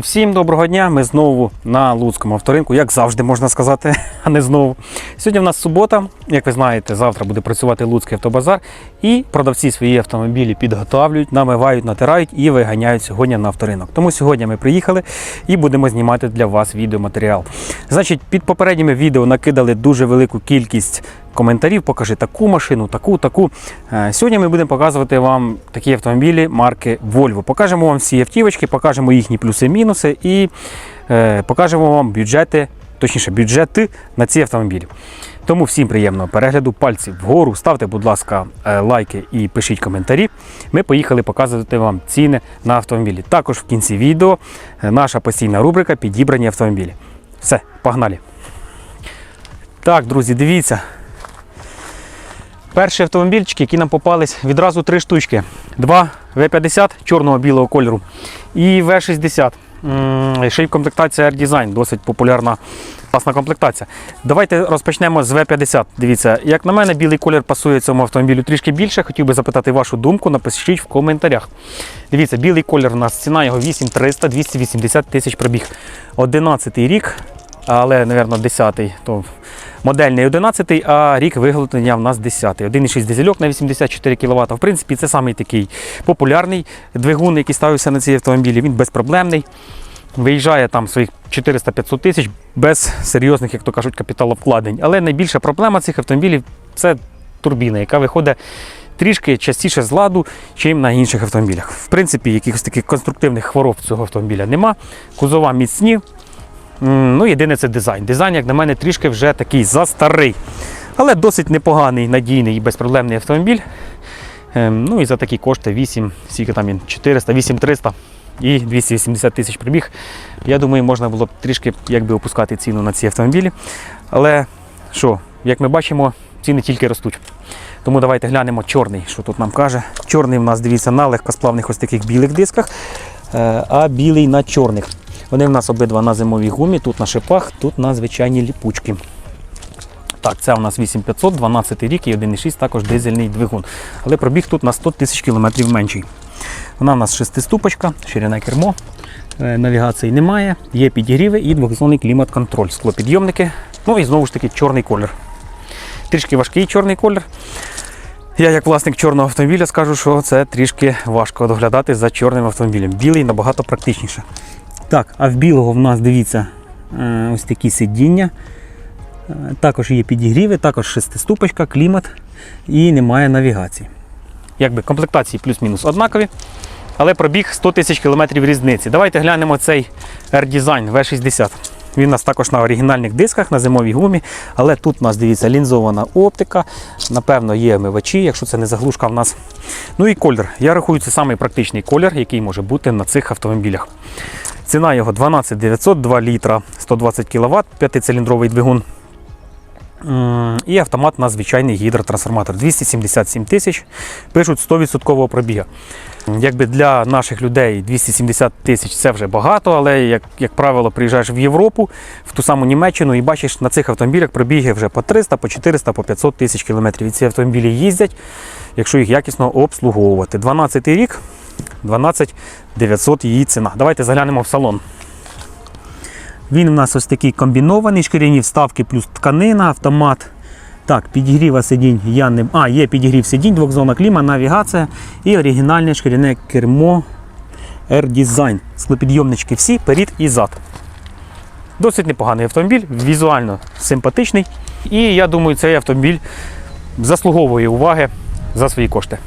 Всім доброго дня. Ми знову на Луцькому авторинку, як завжди можна сказати, а не знову. Сьогодні в нас субота. Як ви знаєте, завтра буде працювати Луцький автобазар, і продавці свої автомобілі підготовлюють, намивають, натирають і виганяють сьогодні на авторинок. Тому сьогодні ми приїхали і будемо знімати для вас відеоматеріал. Значить, під попередніми відео накидали дуже велику кількість коментарів. Покажи таку машину, таку, таку. Е, Сьогодні ми будемо показувати вам такі автомобілі марки Volvo. Покажемо вам всі автівочки, покажемо їхні плюси-мінуси і е, покажемо вам бюджети, точніше, бюджети на ці автомобілі. Тому всім приємного перегляду, пальці вгору, ставте, будь ласка, е, лайки і пишіть коментарі. Ми поїхали показувати вам ціни на автомобілі. Також в кінці відео наша постійна рубрика Підібрані автомобілі. Все, погнали! Так, друзі, дивіться. Перші автомобільчики, які нам попались, відразу три штучки. Два В50 чорного білого кольору і В60. М, Ще й комплектація R-Design, досить популярна класна комплектація. Давайте розпочнемо з В50. Дивіться, як на мене, білий колір пасує цьому автомобілю трішки більше. Хотів би запитати вашу думку, напишіть в коментарях. Дивіться, білий колір у нас ціна його 8300, 280 тисяч пробіг. 11 рік, але, мабуть, 10-й, то модельний 11, а рік виготовлення в нас 10. 1,6 дизельок на 84 кВт. В принципі, це самий такий популярний двигун, який ставився на ці автомобілі. Він безпроблемний. Виїжджає там своїх 400-500 тисяч без серйозних, як то кажуть, капіталовкладень. Але найбільша проблема цих автомобілів це турбіна, яка виходить трішки частіше з ладу, чим на інших автомобілях. В принципі, якихось таких конструктивних хвороб цього автомобіля нема. Кузова міцні, Ну, єдине це дизайн. Дизайн, як на мене, трішки вже такий застарий, але досить непоганий, надійний і безпроблемний автомобіль. Ем, Ну і за такі кошти 8, скільки там він, 400, 8300 і 280 тисяч прибіг. Я думаю, можна було б трішки якби опускати ціну на ці автомобілі. Але що, як ми бачимо, ціни тільки ростуть. Тому давайте глянемо чорний, що тут нам каже. Чорний в нас, дивіться, на легкосплавних ось таких білих дисках, е, а білий на чорних. Вони в нас обидва на зимовій гумі, тут на шипах, тут на звичайні ліпучки. Так, це у нас 8500, 12 рік і 1,6 також дизельний двигун. Але пробіг тут на 100 тисяч кілометрів менший. Вона у нас шестиступочка, ширина кермо, е, навігації немає, є підігріви і двохзонний клімат-контроль, склопідйомники. Ну і знову ж таки чорний колір. Трішки важкий чорний колір. Я, як власник чорного автомобіля, скажу, що це трішки важко доглядати за чорним автомобілем. Білий набагато практичніше. Так, а в білого в нас дивіться е, ось такі сидіння. Е, Також є підігріви, також шестиступочка, клімат і немає навігації. Якби комплектації плюс-мінус однакові, але пробіг 100 тисяч кілометрів різниці. Давайте глянемо цей R-Design V60. Він у нас також на оригінальних дисках, на зимовій гумі, але тут у нас дивіться лінзована оптика. Напевно, є омивачі, якщо це не заглушка в нас. Ну і колір. Я рахую, це самий практичний колір, який може бути на цих автомобілях. Ціна його 12 900, 2 літра, 120 кВт, 5-циліндровий двигун. І автомат на звичайний гідротрансформатор 277 тисяч. Пишуть 100% пробіга. Якби для наших людей 270 тисяч це вже багато, але як, як правило, приїжджаєш в Європу, в ту саму Німеччину і бачиш на цих автомобілях пробіги вже по 300, по 400, по 500 тисяч кілометрів. І ці автомобілі їздять, якщо їх якісно обслуговувати. 12 рік, 12 900 її ціна. Давайте заглянемо в салон. Він у нас ось такий комбінований, шкіряні вставки плюс тканина, автомат. Так, підігріва сидінь я не. А, є підігрів сидінь, двохзона кліма, навігація і оригінальне шкіряне кермо R-Design. Склопідйомнички всі, перед і зад. Досить непоганий автомобіль, візуально симпатичний. І я думаю, цей автомобіль заслуговує уваги за свої кошти.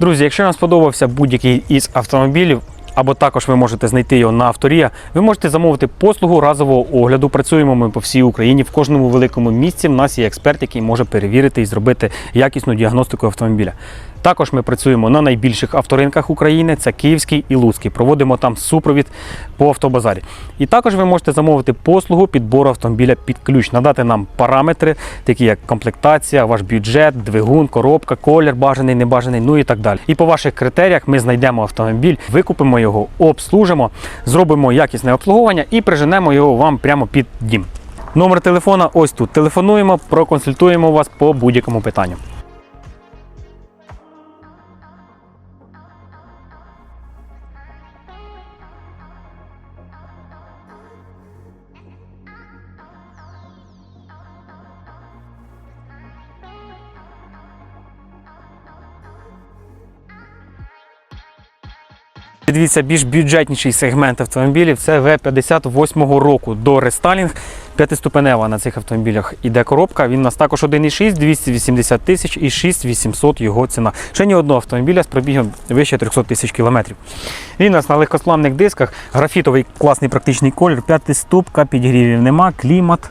Друзі, якщо вам сподобався будь-який із автомобілів, або також ви можете знайти його на авторія, ви можете замовити послугу разового огляду. Працюємо ми по всій Україні. В кожному великому місці в нас є експерт, який може перевірити і зробити якісну діагностику автомобіля. Також ми працюємо на найбільших авторинках України, це Київський і Луцький. Проводимо там супровід по автобазарі. І також ви можете замовити послугу підбору автомобіля під ключ, надати нам параметри, такі як комплектація, ваш бюджет, двигун, коробка, колір бажаний, небажаний, ну і так далі. І по ваших критеріях ми знайдемо автомобіль, викупимо його, обслужимо, зробимо якісне обслуговування і приженемо його вам прямо під дім. Номер телефона ось тут. Телефонуємо, проконсультуємо вас по будь-якому питанню. Дивіться, більш бюджетніший сегмент автомобілів це В58 року до рестайлінг. П'ятиступенева на цих автомобілях іде коробка. Він у нас також 1,6, 280 тисяч і 6800 його ціна. Ще ні одного автомобіля з пробігом вище 300 тисяч кілометрів. Він у нас на легкосплавних дисках, графітовий класний практичний колір, п'ятиступка, підігрівів нема, клімат.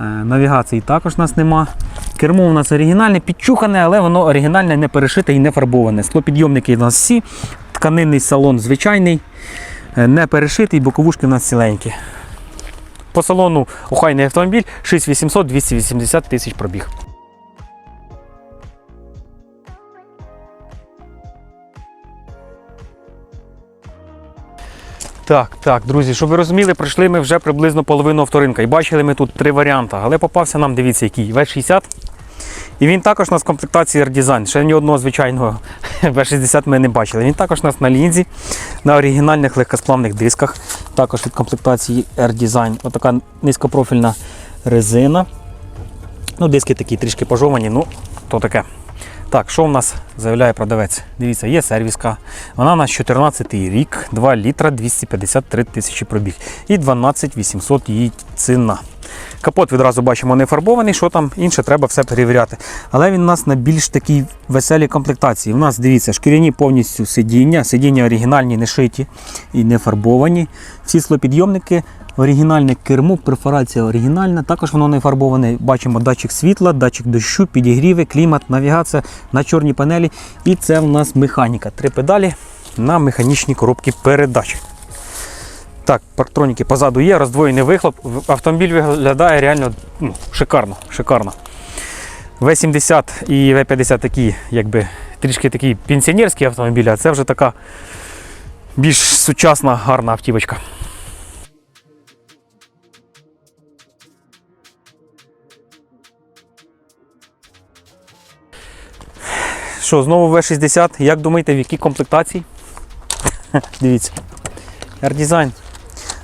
Е, Навігації також у нас нема. Кермо у нас оригінальне, підчухане, але воно оригінальне, не перешите і не фарбоване. Склопідйомники у нас всі, тканинний салон звичайний, е, не перешитий, боковушки у нас ціленькі. По салону охайний автомобіль 6800 280 тисяч пробіг. Так, так, друзі, щоб ви розуміли, пройшли ми вже приблизно половину авторинка. І бачили ми тут три варіанти. Але попався нам, дивіться, який V60. І він також у нас в комплектації R-Design. Ще ні одного звичайного V60 ми не бачили. Він також у нас на лінзі, на оригінальних легкосплавних дисках. Також від комплектації R-Design. Отака низькопрофільна резина. Ну, диски такі трішки пожовані, ну, то таке. Так, що в нас заявляє продавець? Дивіться, є сервіска. Вона у нас 14 рік, 2 літра 253 тисячі пробіг. І 12 800 її ціна. Капот відразу бачимо не фарбований, що там інше треба все перевіряти. Але він у нас на більш такій веселій комплектації. У нас дивіться, шкіряні повністю сидіння, сидіння оригінальні, не шиті і не фарбовані. Всі слопідйомники, оригінальне кермо, перфорація оригінальна. Також воно не фарбоване. Бачимо датчик світла, датчик дощу, підігріви, клімат, навігація на чорній панелі. І це в нас механіка. Три педалі на механічній коробці передач. Так, парктроніки позаду є, роздвоєний вихлоп. Автомобіль виглядає реально ну, шикарно. шикарно. В-70 і В-50 такі, якби трішки такі пенсіонерські автомобілі, а це вже така більш сучасна, гарна автівочка. Що, знову В-60? Як думаєте, в якій комплектації? Дивіться. R-Design.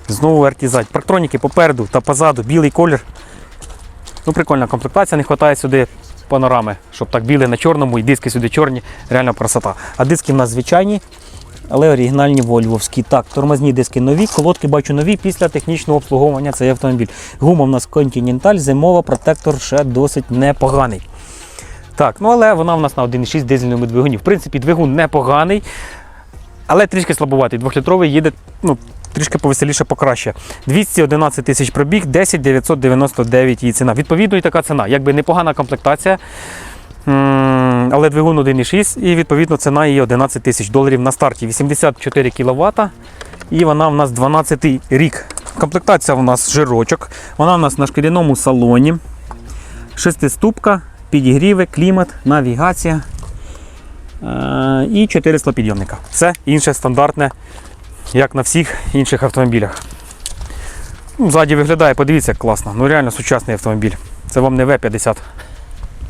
Знову R-Design. Парктроніки попереду та позаду, білий колір. Ну, прикольна комплектація, не вистачає сюди панорами, щоб так біле на чорному і диски сюди чорні, реально красота. А диски в нас звичайні, але оригінальні вольвовські. Так, тормозні диски нові, колодки бачу нові після технічного обслуговування цей автомобіль. Гума в нас Continental, зимова, протектор ще досить непоганий. Так, ну але вона в нас на 1,6 дизельному двигуні. В принципі, двигун непоганий, але трішки слабуватий. Двохлітровий їде ну, трішки повеселіше, покраще. 211 тисяч пробіг, 10 999 її ціна. Відповідно, і така ціна. Якби непогана комплектація. Але двигун 1,6 і відповідно ціна її 11 тисяч доларів на старті. 84 кВт і вона в нас 12 рік. Комплектація у нас жирочок. Вона у нас на шкіряному салоні. Шестиступка, підігріви, клімат, навігація е, і 4 склопідйомника. Все інше стандартне, як на всіх інших автомобілях. Ну, Ззаді виглядає, подивіться, як класно. Ну реально сучасний автомобіль. Це вам не В-50.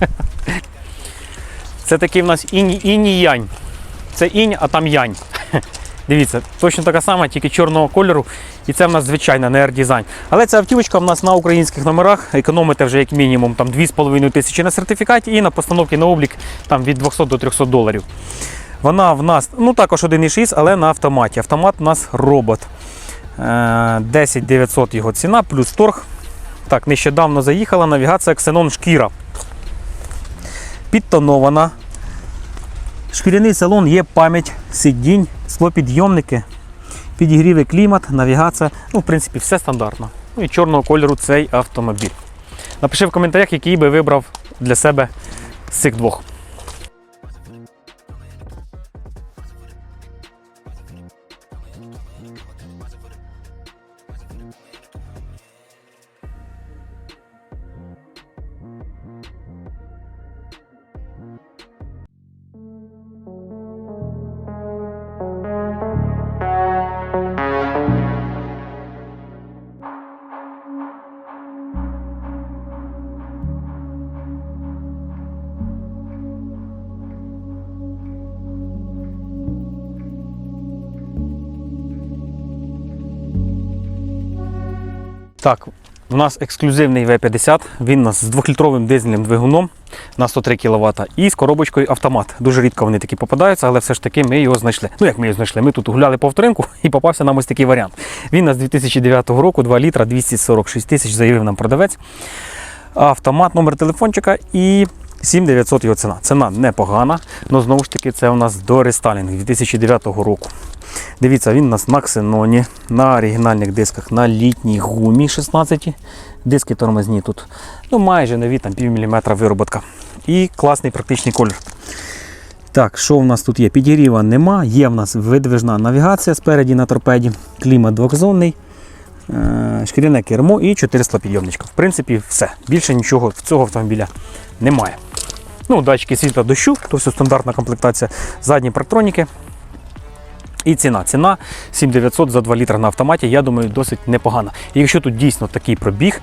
Це такий в нас інь, інь і янь. Це інь, а там янь. Дивіться, точно така сама, тільки чорного кольору. І це в нас звичайна, не R-Design. Але ця автівочка в нас на українських номерах. Економите вже як мінімум там 2,5 тисячі на сертифікаті і на постановці на облік там, від 200 до 300 доларів. Вона в нас ну також 1,6, але на автоматі. Автомат у нас робот. Е, 10 900 його ціна, плюс торг. Так, нещодавно заїхала навігація Xenon шкіра. Підтонована. Шкіряний салон є пам'ять сидінь, склопідйомники, підігріви клімат, навігація. Ну, в принципі, все стандартно. Ну і чорного кольору цей автомобіль. Напиши в коментарях, який би вибрав для себе з цих двох. Так, У нас ексклюзивний V50, він у нас з 2-літровим дизельним двигуном на 103 кВт і з коробочкою автомат. Дуже рідко вони такі попадаються, але все ж таки ми його знайшли. Ну як ми його знайшли? Ми тут гуляли по авторинку і попався нам ось такий варіант. Він у нас 2009 року, 2 літра, 246 тисяч, заявив нам продавець. Автомат, номер телефончика і 7900 його ціна. Ціна непогана, але знову ж таки це у нас до рестайлінг 2009 року. Дивіться, він у нас на ксеноні, на оригінальних дисках, на літній гумі 16. Диски тормозні тут. Ну, майже нові, там пів міліметра вироботка. І класний практичний колір. Так, що в нас тут є? Підігріва нема, є в нас видвижна навігація спереді на торпеді, клімат двохзонний, е, шкіряне кермо і 400 підйомничка. В принципі, все. Більше нічого в цього автомобіля немає. Ну, датчики світла дощу, то все стандартна комплектація, задні парктроніки. І ціна. Ціна 7900 за 2 літра на автоматі, я думаю, досить непогана. І якщо тут дійсно такий пробіг,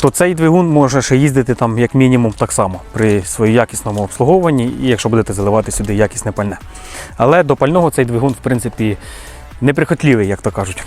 то цей двигун може ще їздити там як мінімум так само при своєму якісному обслуговуванні, і якщо будете заливати сюди якісне пальне. Але до пального цей двигун, в принципі, неприхотливий, як то кажуть.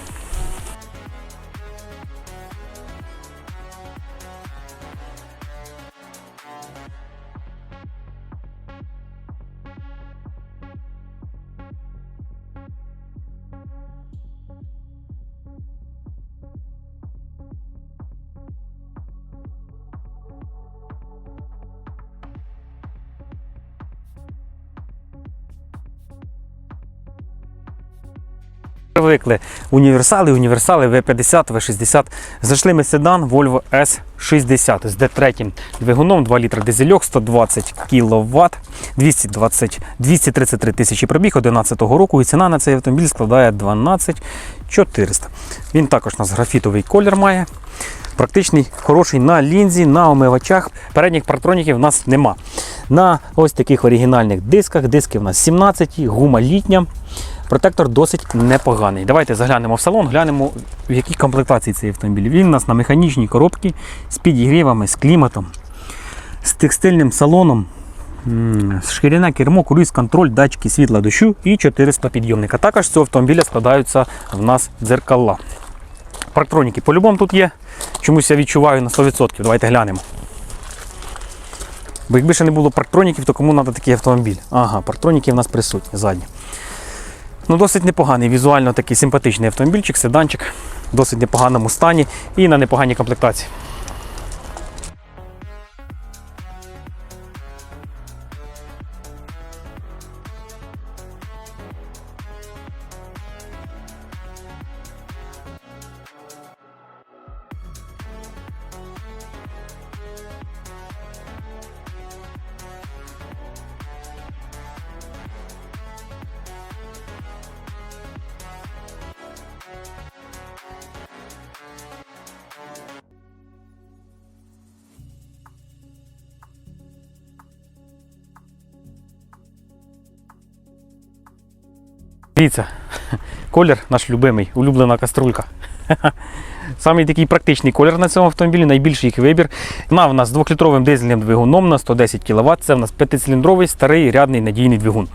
Привикли універсали, універсали V50, V60. Зайшли ми седан Volvo S60 з D3 двигуном, 2 літра дизельок, 120 кВт, 220, 233 тисячі пробіг 2011 року. І ціна на цей автомобіль складає 12 400. Він також у нас графітовий колір має. Практичний, хороший на лінзі, на омивачах. Передніх партроніків у нас нема. На ось таких оригінальних дисках. Диски у нас 17, гума літня. Протектор досить непоганий. Давайте заглянемо в салон, глянемо, в якій комплектації цей автомобіль. Він у нас на механічній коробці з підігрівами, з кліматом, з текстильним салоном, шкіряне кермо, круїз контроль, датчики світла дощу і 400 підйомника. Також з цього автомобіля складаються в нас дзеркала. Парктроніки по-любому тут є. Чомусь я відчуваю на 100%. Давайте глянемо. Бо якби ще не було парктроніків, то кому треба такий автомобіль? Ага, парктроніки в нас присутні задні. Ну, Досить непоганий, візуально такий симпатичний автомобільчик, седанчик, в досить непоганому стані і на непоганій комплектації. Дивіться, колір наш любимий, улюблена каструлька. Самий такий практичний колір на цьому автомобілі, найбільший їх вибір. Вона в нас з 2-літровим дизельним двигуном на 110 кВт. Це в нас п'ятициліндровий старий рядний надійний двигун.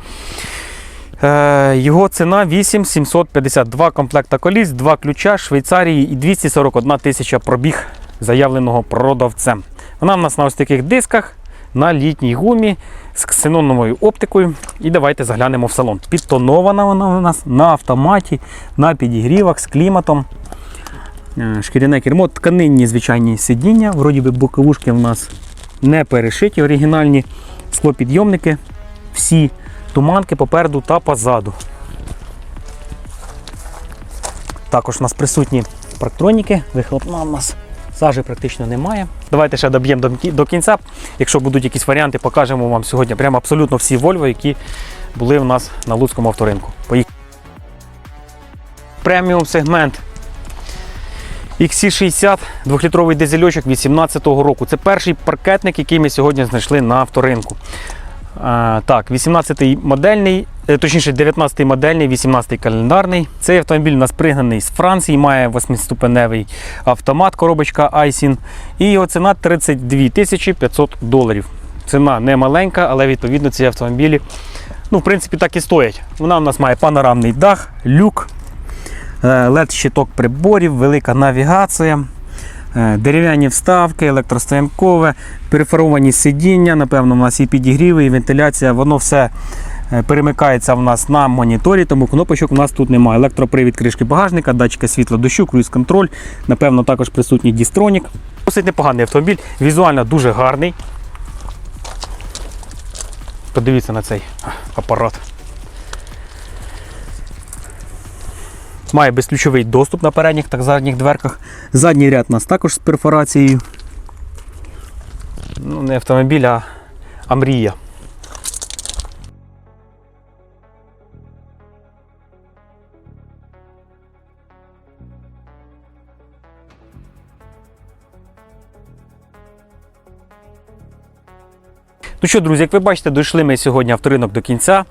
Е, його ціна 8752 комплекта коліс, 2 ключа Швейцарії і 241 тисяча пробіг заявленого продавцем. Вона в нас на ось таких дисках на літній гумі з ксеноновою оптикою. І давайте заглянемо в салон. Підтонована вона у нас на автоматі, на підігрівах з кліматом. Е, Шкіряне кермо, тканинні звичайні сидіння. Вроді би боковушки в нас не перешиті, оригінальні склопідйомники. Всі туманки попереду та позаду. Також у нас присутні парктроніки, вихлопна у нас сажі практично немає. Давайте ще доб'ємо до кінця. Якщо будуть якісь варіанти, покажемо вам сьогодні прямо абсолютно всі Volvo, які були в нас на Луцькому авторинку. Поїхали. Преміум сегмент XC60, 2-літровий дизельочок 2018 року. Це перший паркетник, який ми сьогодні знайшли на авторинку. Так, 18-й модельний, е, точніше 19-й модельний, 18-й календарний. Цей автомобіль у нас пригнаний з Франції, має 8-ступеневий автомат, коробочка Айсін. І його ціна 32 тисячі 500 доларів. Ціна не маленька, але відповідно ці автомобілі, ну, в принципі, так і стоять. Вона у нас має панорамний дах, люк, LED щиток приборів, велика навігація. Е, Дерев'яні вставки, електростоянкове, перефаровані сидіння, напевно, у нас і підігріви, і вентиляція, воно все е, перемикається в нас на моніторі, тому кнопочок у нас тут немає. Електропривід кришки багажника, датчика світла дощу, круїз-контроль, напевно, також присутній дістронік. Досить непоганий автомобіль, візуально дуже гарний. Подивіться на цей апарат. Має безключовий доступ на передніх та задніх дверках. Задній ряд у нас також з перфорацією. Ну, не автомобіль, а, а мрія. Ну що, друзі, як ви бачите, дійшли ми сьогодні авторинок до кінця.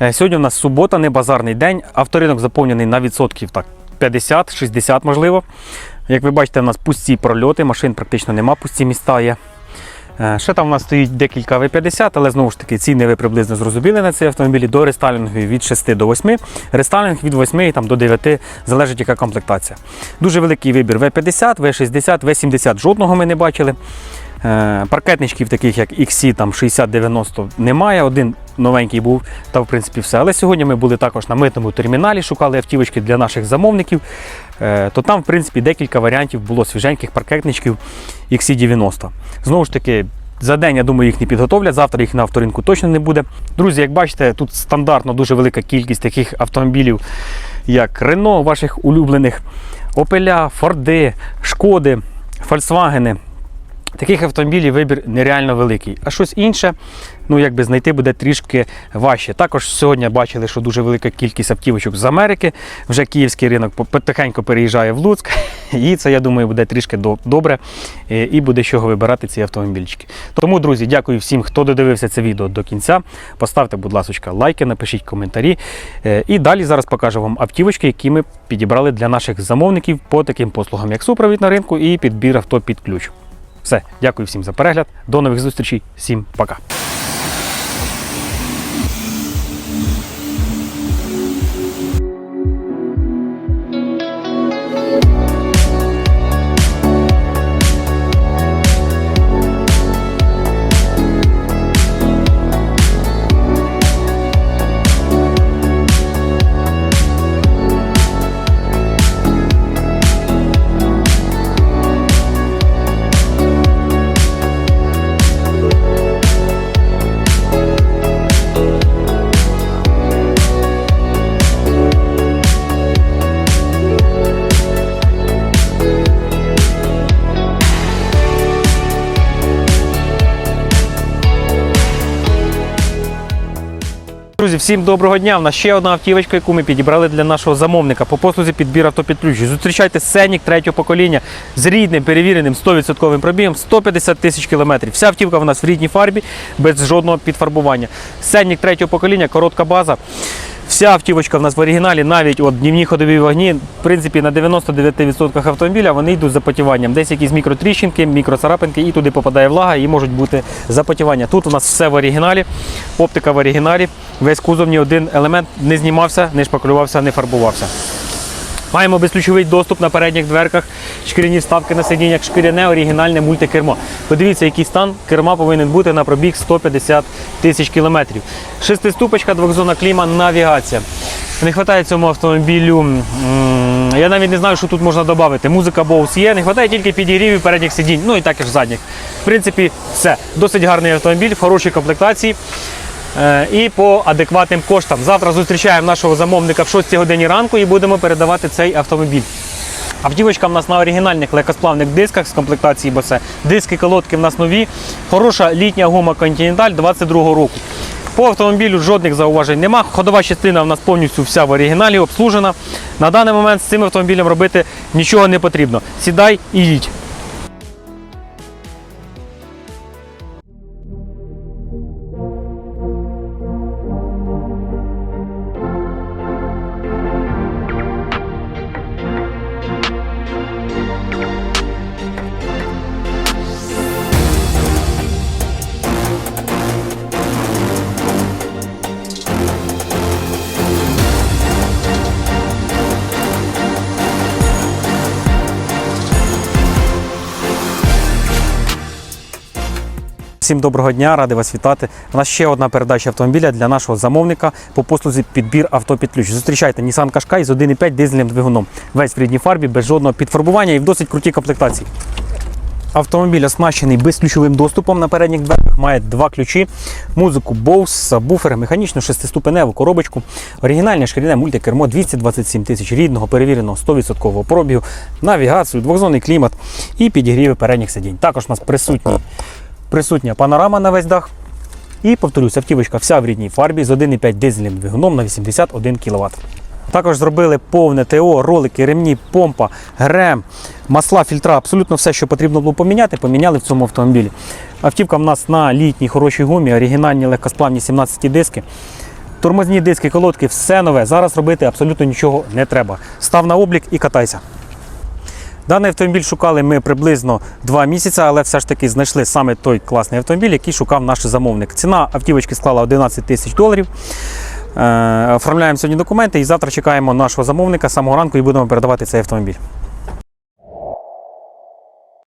Е, Сьогодні у нас субота, не базарний день. Авторинок заповнений на відсотків так, 50-60 можливо. Як ви бачите, у нас пусті прольоти, машин практично нема, пусті міста є. Е, Ще там у нас стоїть декілька В50, але знову ж таки ціни ви приблизно зрозуміли на ці автомобілі. До рестайлінгу від 6 до 8. Рестайлінг від 8 там, до 9, залежить яка комплектація. Дуже великий вибір В50, В60, В70 жодного ми не бачили. Е, Паркетничків, таких як XC там 60-90 немає. Один новенький був, та в принципі все. Але сьогодні ми були також на митному терміналі, шукали автівочки для наших замовників. Е, То там, в принципі, декілька варіантів було свіженьких паркетничків XC90. Знову ж таки. За день, я думаю, їх не підготовлять. Завтра їх на авторинку точно не буде. Друзі, як бачите, тут стандартно дуже велика кількість таких автомобілів, як Renault, ваших улюблених, Opel, Ford, Шкоди, Volkswagen. Таких автомобілів вибір нереально великий. А щось інше, ну якби знайти буде трішки важче. Також сьогодні бачили, що дуже велика кількість автівочок з Америки. Вже київський ринок потихеньку переїжджає в Луцьк. І це, я думаю, буде трішки добре. е, І буде з чого вибирати ці автомобільчики. Тому, друзі, дякую всім, хто додивився це відео до кінця. Поставте, будь ласка, лайки, напишіть коментарі. Е, І далі зараз покажу вам автівочки, які ми підібрали для наших замовників по таким послугам, як супровід на ринку і підбір авто під ключ. Все, дякую всім за перегляд. До нових зустрічей. Всім пока. Друзі, всім доброго дня. У нас ще одна автівочка, яку ми підібрали для нашого замовника по послузі підбір авто під ключ. Зустрічайте Сенік третього покоління з рідним перевіреним 100% пробігом 150 тисяч кілометрів. Вся автівка в нас в рідній фарбі без жодного підфарбування. Сенік третього покоління, коротка база. Вся автівочка в нас в оригіналі, навіть от днівні ходові вогні, в принципі, на 99% автомобіля вони йдуть запотіванням. Десь якісь мікротріщинки, мікроцарапинки, і туди попадає влага, і можуть бути запотівання. Тут у нас все в оригіналі, оптика в оригіналі, весь кузов, ні один елемент не знімався, не шпаклювався, не фарбувався. Маємо безключовий доступ на передніх дверках, шкіряні вставки на сидіннях, шкіряне оригінальне мультикермо. Подивіться, який стан керма повинен бути на пробіг 150 тисяч кілометрів. Шестиступочка, двохзона кліма, навігація. Не вистачає цьому автомобілю. Я навіть не знаю, що тут можна додати. Музика Bose є, не вистачає тільки підігрівів передніх сидінь, ну і також задніх. В принципі, все. Досить гарний автомобіль, в хорошій комплектації. Е, і по адекватним коштам. Завтра зустрічаємо нашого замовника в 6 годині ранку і будемо передавати цей автомобіль. Автівочка в нас на оригінальних легкосплавних дисках з комплектації Bose. Диски колодки в нас нові. Хороша літня гума Continental 22 року. По автомобілю жодних зауважень нема. Ходова частина в нас повністю вся в оригіналі, обслужена. На даний момент з цим автомобілем робити нічого не потрібно. Сідай і їдь. Всім доброго дня, радий вас вітати. У нас ще одна передача автомобіля для нашого замовника по послузі підбір авто під ключ. Зустрічайте Nissan Qashqai з 1,5 дизельним двигуном. Весь в рідній фарбі, без жодного підфарбування і в досить крутій комплектації. Автомобіль оснащений безключовим доступом на передніх дверях, має два ключі, музику Bose, сабвуфер, механічну шестиступеневу коробочку, оригінальне шкіряне мультикермо 227 тисяч рідного, перевіреного 100% пробігу, навігацію, двохзонний клімат і підігріви передніх сидінь. Також у нас присутні, присутня панорама на весь дах. І повторюсь, автівочка вся в рідній фарбі з 1,5 дизельним двигуном на 81 кВт. Також зробили повне ТО, ролики, ремні, помпа, грем, масла, фільтра, абсолютно все, що потрібно було поміняти, поміняли в цьому автомобілі. Автівка в нас на літній хорошій гумі, оригінальні легкосплавні 17 диски. Тормозні диски, колодки, все нове. Зараз робити абсолютно нічого не треба. Став на облік і катайся. Даний автомобіль шукали ми приблизно 2 місяці, але все ж таки знайшли саме той класний автомобіль, який шукав наш замовник. Ціна автівочки склала 11 тисяч доларів. Е, Оформляємо сьогодні документи і завтра чекаємо нашого замовника самого ранку і будемо передавати цей автомобіль.